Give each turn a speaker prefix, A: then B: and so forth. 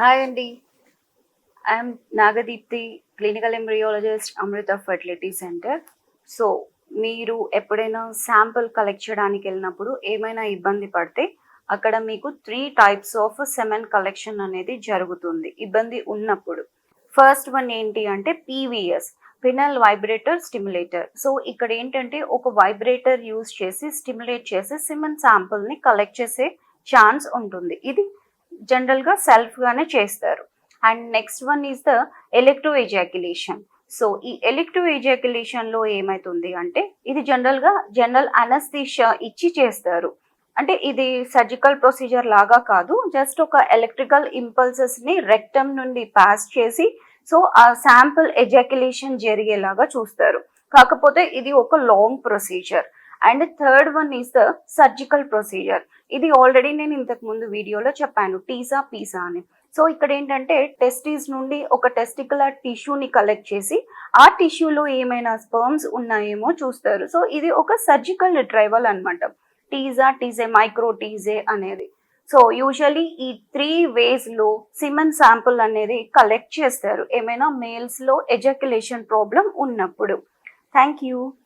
A: Hi అండి I'm Nagadeepthi clinical embryologist Amrutha fertility centre so మీరు ఎప్పుడైనా శాంపుల్ కలెక్ట్ చేయడానికి వెళ్ళినప్పుడు ఏమైనా ఇబ్బంది పడితే అక్కడ మీకు three types of semen collection అనేది జరుగుతుంది. ఇబ్బంది ఉన్నప్పుడు. ఫస్ట్ వన్ ఏంటి అంటే PVS penile vibrator stimulator so ఇక్కడ ఏంటంటే ఒక వైబ్రేటర్ యూజ్ చేసి స్టిమ్యులేట్ చేసి సిమెన్ శాంపుల్ని కలెక్ట్ చేసే ఛాన్స్ ఉంటుంది. ఇది జనరల్గా సెల్ఫ్గానే చేస్తారు. And next one is the elective ejaculation. So ఈ ఎలక్ట్రో ఎజాక్యులేషన్లో ఏమవుతుంది అంటే ఇది జనరల్గా జనరల్ అనస్థీషియా ఇచ్చి చేస్తారు. అంటే ఇది సర్జికల్ ప్రొసీజర్ లాగా కాదు జస్ట్ ఒక ఎలక్ట్రికల్ ఇంపల్సెస్ని రెక్టమ్ నుండి పాస్ చేసి సో ఆ శాంపుల్ ఎజాక్యులేషన్ జరిగేలాగా చూస్తారు. కాకపోతే ఇది ఒక long procedure. And third one is the surgical procedure. ఇది ఆల్రెడీ నేను ఇంతకు ముందు వీడియోలో చెప్పాను టీసా పీసా అని. సో ఇక్కడ ఏంటంటే టెస్టీస్ నుండి ఒక టెస్టికులర్ టిష్యూని కలెక్ట్ చేసి ఆ టిష్యూలో ఏమైనా స్పర్మ్స్ ఉన్నాయేమో చూస్తారు. సో ఇది ఒక సర్జికల్ డ్రైవల్ అన్నమాట. టీజా టీజే మైక్రో టీజే అనేది. సో యూజువలీ ఈ త్రీ వేస్లో సిమన్ శాంపుల్ అనేది కలెక్ట్ చేస్తారు. ఏమైనా మేల్స్లో ఎజక్యులేషన్ ప్రాబ్లం ఉన్నప్పుడు. Thank you.